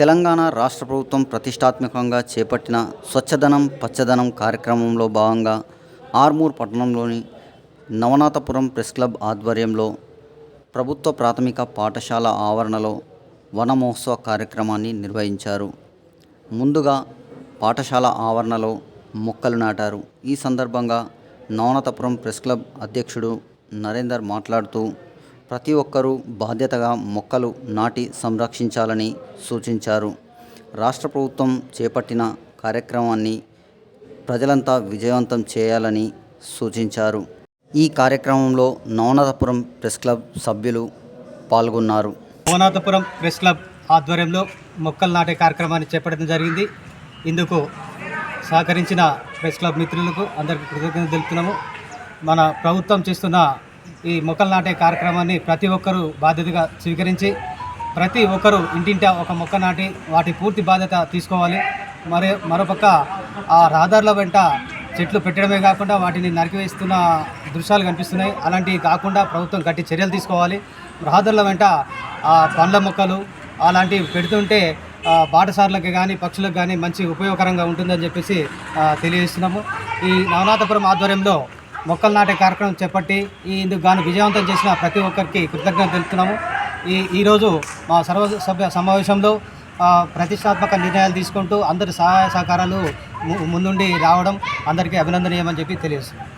తెలంగాణ రాష్ట్ర ప్రభుత్వం ప్రతిష్టాత్మకంగా చేపట్టిన స్వచ్ఛదనం పచ్చదనం కార్యక్రమంలో భాగంగా ఆర్మూర్ పట్టణంలోని నవనాథపురం ప్రెస్ క్లబ్ ఆధ్వర్యంలో ప్రభుత్వ ప్రాథమిక పాఠశాల ఆవరణలో వన మహోత్సవ కార్యక్రమాన్ని నిర్వహించారు. ముందుగా పాఠశాల ఆవరణలో మొక్కలు నాటారు. ఈ సందర్భంగా నవనాథపురం ప్రెస్ క్లబ్ అధ్యక్షుడు నరేందర్ మాట్లాడుతూ ప్రతి ఒక్కరూ బాధ్యతగా మొక్కలు నాటి సంరక్షించాలని సూచించారు. రాష్ట్ర ప్రభుత్వం చేపట్టిన కార్యక్రమాన్ని ప్రజలంతా విజయవంతం చేయాలని సూచించారు. ఈ కార్యక్రమంలో నవనాథపురం ప్రెస్ క్లబ్ సభ్యులు పాల్గొన్నారు. నవనాథపురం ప్రెస్ క్లబ్ ఆధ్వర్యంలో మొక్కలు నాటే కార్యక్రమాన్ని చేపట్టడం జరిగింది. ఇందుకు సహకరించిన ప్రెస్ క్లబ్ మిత్రులకు అందరికీ కృతజ్ఞతలు తెలుపుతున్నాము. మన ప్రభుత్వం చేస్తున్న ఈ మొక్కలు నాటే కార్యక్రమాన్ని ప్రతి ఒక్కరూ బాధ్యతగా స్వీకరించి ప్రతి ఒక్కరూ ఇంటింటా ఒక మొక్క నాటి వాటి పూర్తి బాధ్యత తీసుకోవాలి. మరి మరోపక్క ఆ రహదారుల వెంట చెట్లు పెట్టడమే కాకుండా వాటిని నరికివేస్తున్న దృశ్యాలు కనిపిస్తున్నాయి. అలాంటివి కాకుండా ప్రభుత్వం గట్టి చర్యలు తీసుకోవాలి. రహదారుల వెంట ఆ పండ్ల మొక్కలు అలాంటివి పెడుతుంటే ఆ, కానీ పక్షులకు కానీ మంచి ఉపయోగకరంగా ఉంటుందని చెప్పేసి తెలియజేస్తున్నాము. ఈ నవనాథపురం ఆధ్వర్యంలో మొక్కలు నాటే కార్యక్రమం చేపట్టి ఈ ఇందుకు గాను విజయవంతం చేసిన ప్రతి ఒక్కరికి కృతజ్ఞత తెలుపుతున్నాము. ఈ ఈరోజు మా సర్వ సభ్య సమావేశంలో ప్రతిష్టాత్మక నిర్ణయాలు తీసుకుంటూ అందరి సహాయ సహకారాలు ము- ముందుండి రావడం అందరికీ అభినందనీయమని చెప్పి తెలియజేస్తున్నాం.